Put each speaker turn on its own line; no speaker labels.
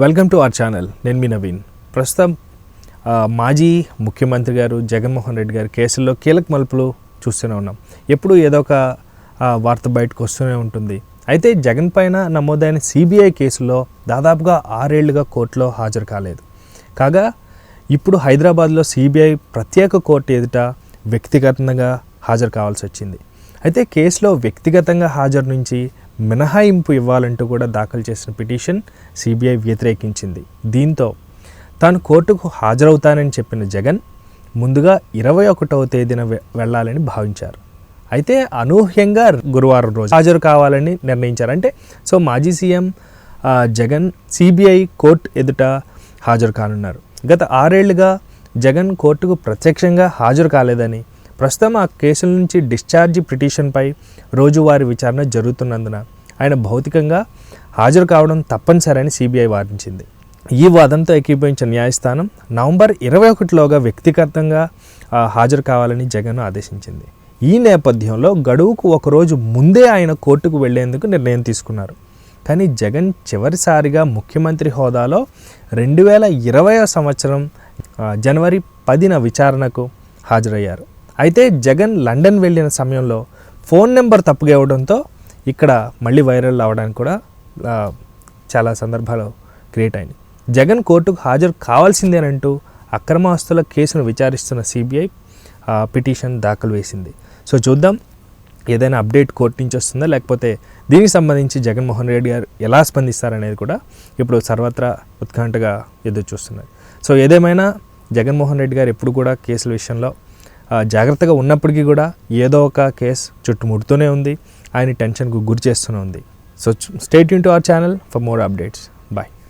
Welcome to our channel. నేను మీ నవీన్. ప్రస్తుతం మాజీ ముఖ్యమంత్రి గారు జగన్మోహన్ రెడ్డి గారి కేసుల్లో కీలక మలుపులు చూస్తూనే ఉన్నాం. ఎప్పుడు ఏదో ఒక వార్త బయటకు వస్తూనే ఉంటుంది. అయితే జగన్ పైన నమోదైన సిబిఐ కేసులో దాదాపుగా ఆరేళ్ళుగా కోర్టులో హాజరు కాలేదు. కాగా ఇప్పుడు హైదరాబాద్లో సిబిఐ ప్రత్యేక కోర్టు ఎదుట వ్యక్తిగతంగా హాజరు కావాల్సి వచ్చింది. అయితే కేసులో వ్యక్తిగతంగా హాజరు నుంచి మినహాయింపు ఇవ్వాలంటూ కూడా దాఖలు చేసిన పిటిషన్ సిబిఐ వ్యతిరేకించింది. దీంతో తాను కోర్టుకు హాజరవుతానని చెప్పిన జగన్ ముందుగా ఇరవై ఒకటవ తేదీన వె- వెళ్ళాలని భావించారు. అయితే అనూహ్యంగా గురువారం రోజు హాజరు కావాలని నిర్ణయించారు. అంటే సో మాజీ సీఎం జగన్ సిబిఐ కోర్టు ఎదుట హాజరు కానున్నారు. గత ఆరేళ్ళుగా జగన్ కోర్టుకు ప్రత్యక్షంగా హాజరు కాలేదని ప్రస్తుతం ఆ కేసుల నుంచి డిశ్చార్జి పిటిషన్పై రోజువారీ విచారణ జరుగుతున్నందున ఆయన భౌతికంగా హాజరు కావడం తప్పనిసరని సిబిఐ వాదించింది. ఈ వాదంతో ఏకీభవించిన న్యాయస్థానం నవంబర్ ఇరవై ఒకటిలోగా వ్యక్తిగతంగా హాజరు కావాలని జగన్ ఆదేశించింది. ఈ నేపథ్యంలో గడువుకు ఒకరోజు ముందే ఆయన కోర్టుకు వెళ్ళేందుకు నిర్ణయం తీసుకున్నారు. కానీ జగన్ చివరిసారిగా ముఖ్యమంత్రి హోదాలో రెండు వేల ఇరవై సంవత్సరం జనవరి పదిన విచారణకు హాజరయ్యారు. అయితే జగన్ లండన్ వెళ్ళిన సమయంలో ఫోన్ నెంబర్ తప్పుగా ఇవ్వడంతో ఇక్కడ మళ్ళీ వైరల్ అవడానికి కూడా చాలా సందర్భాలు క్రియేట్ అయింది జగన్ కోర్టుకు హాజరు కావాల్సిందేనంటూ అక్రమాస్తుల కేసును విచారిస్తున్న సిబిఐ పిటిషన్ దాఖలు వేసింది. సో చూద్దాం ఏదైనా అప్డేట్ కోర్టు నుంచి వస్తుందా? లేకపోతే దీనికి సంబంధించి జగన్మోహన్ రెడ్డి గారు ఎలా స్పందిస్తారనేది కూడా ఇప్పుడు సర్వత్రా ఉత్కంఠగా ఎదురు చూస్తున్నారు సో ఏదేమైనా జగన్మోహన్ రెడ్డి గారు ఎప్పుడు కూడా కేసుల విషయంలో జాగ్రత్తగా ఉన్నప్పటికీ కూడా ఏదో ఒక కేసు చుట్టుముడుతూనే ఉంది. ఆయన టెన్షన్కు గురి చేస్తూనే ఉంది. So stay in to our channel for more updates bye